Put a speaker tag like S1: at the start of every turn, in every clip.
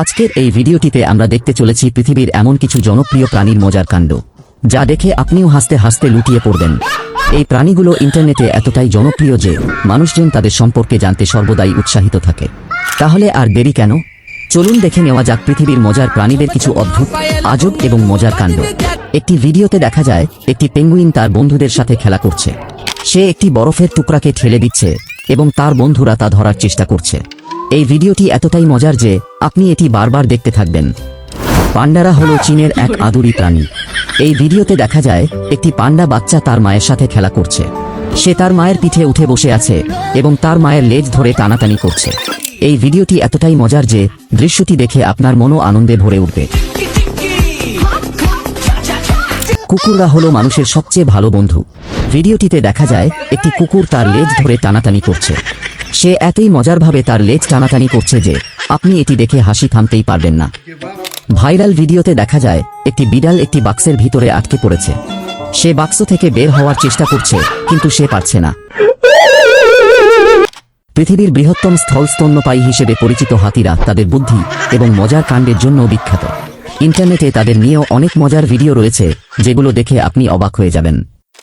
S1: আজকের এই ভিডিওটিতে আমরা দেখতে চলেছি পৃথিবীর এমন কিছু জনপ্রিয় প্রাণীর মজার কাণ্ড, যা দেখে আপনিও হাসতে হাসতে লুটিয়ে পড়বেন। এই প্রাণীগুলো ইন্টারনেটে এতটাই জনপ্রিয় যে মানুষজন তাদের সম্পর্কে জানতে সর্বদাই উৎসাহিত থাকে। তাহলে আর দেরি কেন? চলুন দেখে নেওয়া যাক পৃথিবীর মজার প্রাণীদের কিছু অদ্ভুত, আজব এবং মজার কাণ্ড। একটি ভিডিওতে দেখা যায়, একটি পেঙ্গুইন তার বন্ধুদের সাথে খেলা করছে। সে একটি বরফের টুকরাকে ঠেলে দিচ্ছে এবং তার বন্ধুরা তা ধরার চেষ্টা করছে। এই ভিডিওটি এতটাই মজার যে আপনি এটি বারবার দেখতে থাকবেন। পান্ডারা হলো চীনের এক আদুরি প্রাণী। এই ভিডিওতে দেখা যায় একটি পান্ডা বাচ্চা তার মায়ের সাথে খেলা করছে। সে তার মায়ের পিঠে উঠে বসে আছে এবং তার মায়ের লেজ ধরে টানাটানি করছে। এই ভিডিওটি এতটাই মজার যে দৃশ্যটি দেখে আপনার মনও আনন্দে ভরে উঠবে। কুকুররা হলো মানুষের সবচেয়ে ভালো বন্ধু। ভিডিওটিতে দেখা যায় একটি কুকুর তার লেজ ধরে টানাটানি করছে। সে এতই মজারভাবে তার লেজ টানাটানি করছে যে, আপনি এটি দেখে হাসি থামতেই পারবেন না। ভাইরাল ভিডিওতে দেখা যায়, একটি বিড়াল একটি বাক্সের ভিতরে আটকে পড়েছে। সে বাক্স থেকে বের হওয়ার চেষ্টা করছে, কিন্তু সে পারছে না। পৃথিবীর বৃহত্তম স্থল স্তন্যপায়ী হিসেবে পরিচিত হাতিরা তাদের বুদ্ধি এবং মজার কাণ্ডের জন্য বিখ্যাত। ইন্টারনেটে তাদের নিয়েও অনেক মজার ভিডিও রয়েছে, যেগুলো দেখে আপনি অবাক হয়ে যাবেন।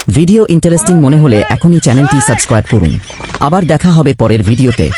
S1: ভিডিও ইন্টারেস্টিং মনে হলে এখনই চ্যানেলটি সাবস্ক্রাইব করুন। আবার দেখা হবে পরের ভিডিওতে।